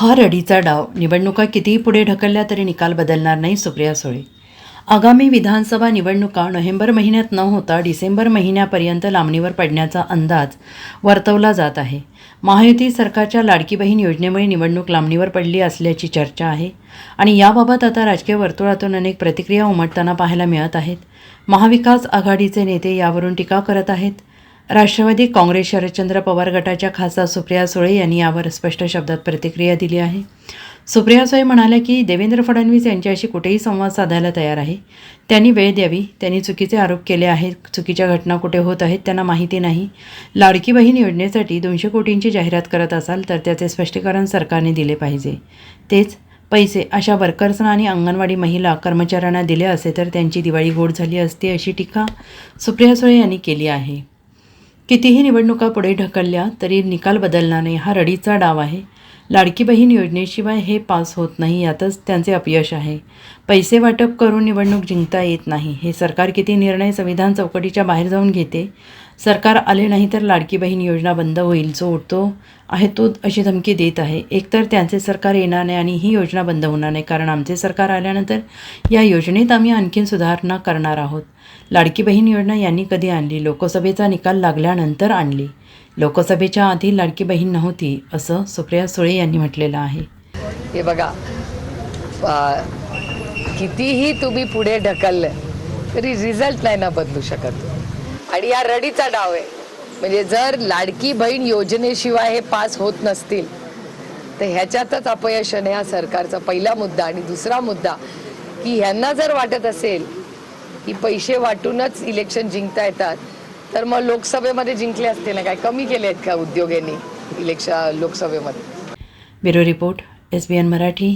हा रडीचा डाव. निवडणुका कितीही पुढे ढकलल्या तरी निकाल बदलणार नाही सुप्रिया सुळे. आगामी विधानसभा निवडणुका नोव्हेंबर महिन्यात न होता डिसेंबर महिन्यापर्यंत लांबणीवर पडण्याचा अंदाज वर्तवला जात आहे. महायुती सरकारच्या लाडकी बहीण योजनेमुळे निवडणूक लांबणीवर पडली असल्याची चर्चा आहे आणि याबाबत आता राजकीय वर्तुळातून अनेक प्रतिक्रिया उमटताना पाहायला मिळत आहेत. महाविकास आघाडीचे नेते यावरून टीका करत आहेत. राष्ट्रवादी काँग्रेस शरदचंद्र पवार गटाच्या खासदार सुप्रिया सुळे यांनी यावर स्पष्ट शब्दात प्रतिक्रिया दिली आहे. सुप्रिया सुळे म्हणाल्या की देवेंद्र फडणवीस यांच्याशी कुठेही संवाद साधायला तयार आहे. त्यांनी वेळ द्यावी त्यांनी चुकीचे आरोप केले आहेत चुकीच्या घटना कुठे होत आहेत त्यांना माहिती नाही. लाडकी बहीण योजनेसाठी दोनशे कोटींची जाहिरात करत असाल तर त्याचे स्पष्टीकरण सरकारने दिले पाहिजे. तेच पैसे अशा वर्कर्सना आणि अंगणवाडी महिला कर्मचाऱ्यांना दिले असे तर त्यांची दिवाळी गोड झाली असती अशी टीका सुप्रिया सुळे यांनी केली आहे. कितीही निवडणुका पुढे ढकलल्या तरी निकाल बदलणार नाही हा रडीचा डाव आहे. लाडकी बहीण योजनेशिवाय हे पास होत नाही यातच त्यांचे अपयश आहे. पैसे वाटप करून निवडणूक जिंकता येत नाही. हे सरकार किती निर्णय संविधान चौकटीच्या बाहेर जाऊन घेते? सरकार आले नाही तर लाडकी बहीण योजना बंद होईल जो उठतो आहे तो अशी धमकी देत आहे. एकतर त्यांचे सरकार येणार नाही आणि ही योजना बंद होणार नाही कारण आमचे सरकार आल्यानंतर या योजनेत आम्ही आणखीन सुधारणा करणार आहोत. लाडकी बहीण योजना यांनी कधी आणली? लोकसभेचा निकाल लागल्यानंतर आणली. लोकसभेच्या आधी लाडकी बहीण नव्हती असं सुप्रिया सुळे यांनी म्हटलेलं आहे. हे बघा कितीही तुम्ही पुढे ढकललं तरी रिझल्ट नाही ना बदलू शकत. आणि या रडीचा डाव आहे. म्हणजे जर लाडकी बहीण योजनेशिवाय हे पास होत नसतील तर ह्याच्यातच अपयश आहे हा सरकारचा पहिला मुद्दा. आणि दुसरा मुद्दा की ह्यांना जर वाटत असेल की पैसे वाटूनच इलेक्शन जिंकता येतात तर मग लोकसभेमध्ये जिंकले असते ना काय कमी केले आहेत का उद्योगांनी इलेक्शन लोकसभेमध्ये? Bureau report S B N Marathi.